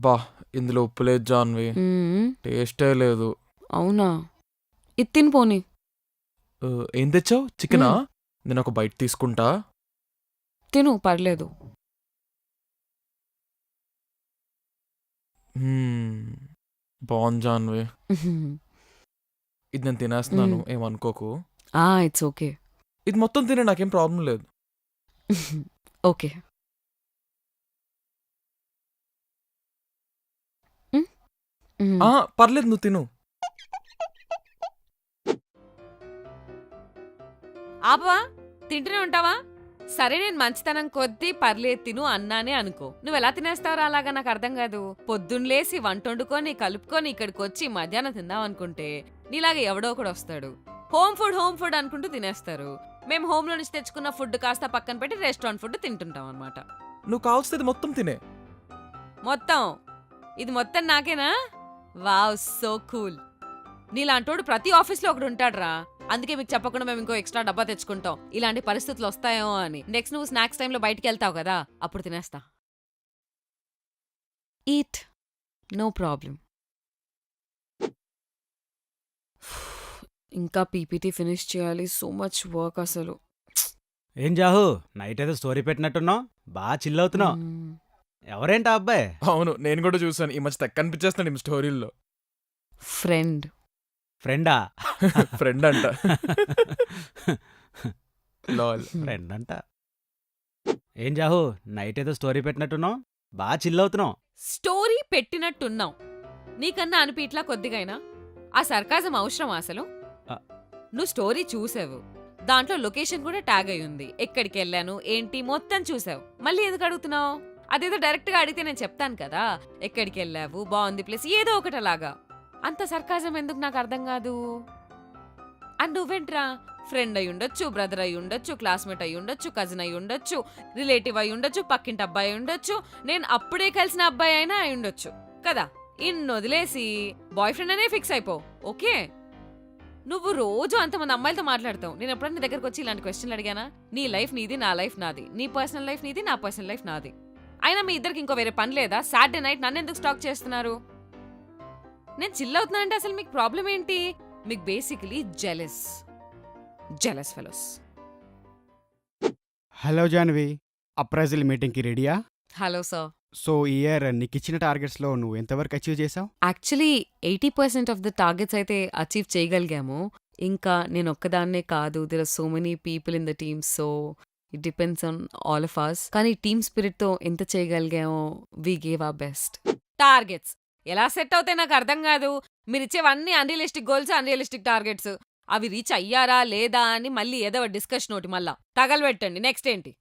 బా ఇందులో ఉప్పు లేదు జాన్వి. టేస్టే లేదు. అవునా? ఇది తిని పోనీ. ఏం తెచ్చావు? చికెనా. నేను ఒక బైట్ తీసుకుంటా. తిను పర్లేదు. మ్మ్. బాగుంది జాన్వి. ఇది నేను తినేస్తున్నాను మ్మ్. ఏమనుకోకు. ఆ ఇట్స్ ఓకే. ఇది మొత్తం తినే నాకేం ప్రాబ్లం లేదు. ఓకే మ్మ్. మ్మ్. ఆ పర్లేదు నువ్వు తిను. ఆపవా తింటూనే ఉంటావా? సరే నేను మంచితనం కొద్దీ పర్లేదు తిను అన్నానే అనుకో. నువ్వు ఎలా తినేస్తావురా అలాగా? నాకు అర్థం కాదు. పొద్దున్న లేసి వంట వండుకొని కలుపుకొని ఇక్కడికి వచ్చి మధ్యాహ్నం తిందాం అనుకుంటే నీలాగా ఎవడో ఒకడు వస్తాడు. హోమ్ ఫుడ్ హోమ్ ఫుడ్ అనుకుంటూ తినేస్తారు. మేము హోమ్లో నుంచి తెచ్చుకున్న ఫుడ్ కాస్త పక్కన పెట్టి రెస్టారెంట్ ఫుడ్ తింటుంటాం అనమాట నువ్వు కావాల్సింది మొత్తం తినే. మొత్తం? ఇది మొత్తం నాకేనా? Wow so cool. నీలాంటోడు ప్రతి ఆఫీస్లో ఒకడు ఉంటాడురా అందుకే మీకు చెప్పకుండా మేము ఇంకో ఎక్స్ట్రా డబ్బా తెచ్చుకుంటాం. ఇలాంటి పరిస్థితులు వస్తాయేమో అని. నెక్స్ట్ నువ్వు స్నాక్స్ టైంలో బయటికి వెళ్తావు కదా అప్పుడు తినేస్తా. ఈట్. No problem. ఇంకా పీపీటీ ఫినిష్ చేయాలి. సో మచ్ వర్క్ అసలు. ఏం జాహు నైట్ ఏదో స్టోరీ పెట్టినట్టున్నావు. బాగా చిల్ అవుతున్నావు. ఎవరేంటి ఆ అబ్బాయి? అవును నేను కూడా చూసాను ఈ మధ్య తెక్క అనిపించేస్తున్నాడు ఈ స్టోరీల్లో. ఫ్రెండ్. ఫ్రెండా? ఫ్రెండ్ అంట. లాల్. ఫ్రెండ్ అంట. ఏం జాహు నైట్ ఏదో స్టోరీ పెట్టినట్టున్నావు? బాగా చిల్ అవుతున్నావు. స్టోరీ పెట్టినట్టున్నావు. నీకన్నా అనిపిట్లా కొద్దిగైనా? ఆ సర్కాజం అవసరం అసలు. నువ్వు స్టోరీ చూసావు. దాంట్లో లొకేషన్ కూడా ట్యాగ్ అయి ఉంది ఎక్కడికి వెళ్ళాను ఏంటి? మొత్తం చూసావు. మళ్ళీ ఎందుకు అడుగుతున్నావు? అదేదో డైరెక్ట్గా అడిగితే నేను చెప్తాను కదా ఎక్కడికి వెళ్ళావు బాగుంది ప్లేస్ ఏదో ఒకటి అలాగా. అంత సర్కాజం ఎందుకు నాకు అర్థం కాదు? అండ్ నువ్వేంట్రా? ఫ్రెండ్ అయి ఉండొచ్చు బ్రదర్ అయి ఉండొచ్చు క్లాస్మేట్ అయి ఉండొచ్చు కజిన్ అయి ఉండొచ్చు రిలేటివ్ అయి ఉండొచ్చు పక్కింటి అబ్బాయి ఉండొచ్చు నేను అప్పుడే కలిసిన అబ్బాయి అయినా అయి ఉండొచ్చు కదా? ఇన్ని వదిలేసి బాయ్ ఫ్రెండ్ అనే ఫిక్స్ అయిపో ఓకే? నువ్వు రోజు అంతమంది అమ్మాయిలతో మాట్లాడతావు. నేను ఎప్పుడన్నా దగ్గరకు వచ్చి ఇలాంటి క్వశ్చన్లు అడిగానా? నీ లైఫ్ నీది నా లైఫ్ నాది నీ పర్సనల్ లైఫ్ నీది నా పర్సనల్ లైఫ్ నాది. అయినా మీ ఇద్దరికి ఇంకో వేరే పని లేదా? సాటర్డే నైట్ నన్ను ఎందుకు స్టాక్ చేస్తున్నారు? నేను చిల్ అవుతున్నా అంటే అసలు మీకు ప్రాబ్లం ఏంటి? మీకు basically jealous jealous fellows hello Janvi appraisal మీటింగ్కి రెడీయా హలో సార్ సో ఈ ఇయర్ నీకు ఇచ్చిన టార్గెట్స్లో నువ్వు ఎంతవరకు అచీవ్ చేసావు? Actually eighty percent of the targets అయితే అచీవ్ చేయగలిగాము. ఇంకా నేను ఒక్కదాన్నే కాదు there are so many people in the team so it depends on all of us కానీ టీమ్ స్పిరిట్తో ఎంత చేయగలిగామో we gave a best targets ఎలా సెట్ అవుతాయి నాకు అర్థం కాదు. మీరు ఇచ్చేవన్నీ అన్రియలిస్టిక్ గోల్స్ అన్రియలిస్టిక్ టార్గెట్స్ అవి రీచ్ అయ్యారా లేదా అని మళ్ళీ ఏదో డిస్కషన్ ఒకటి మళ్ళా. తగలబెట్టండి. నెక్స్ట్ ఏంటి?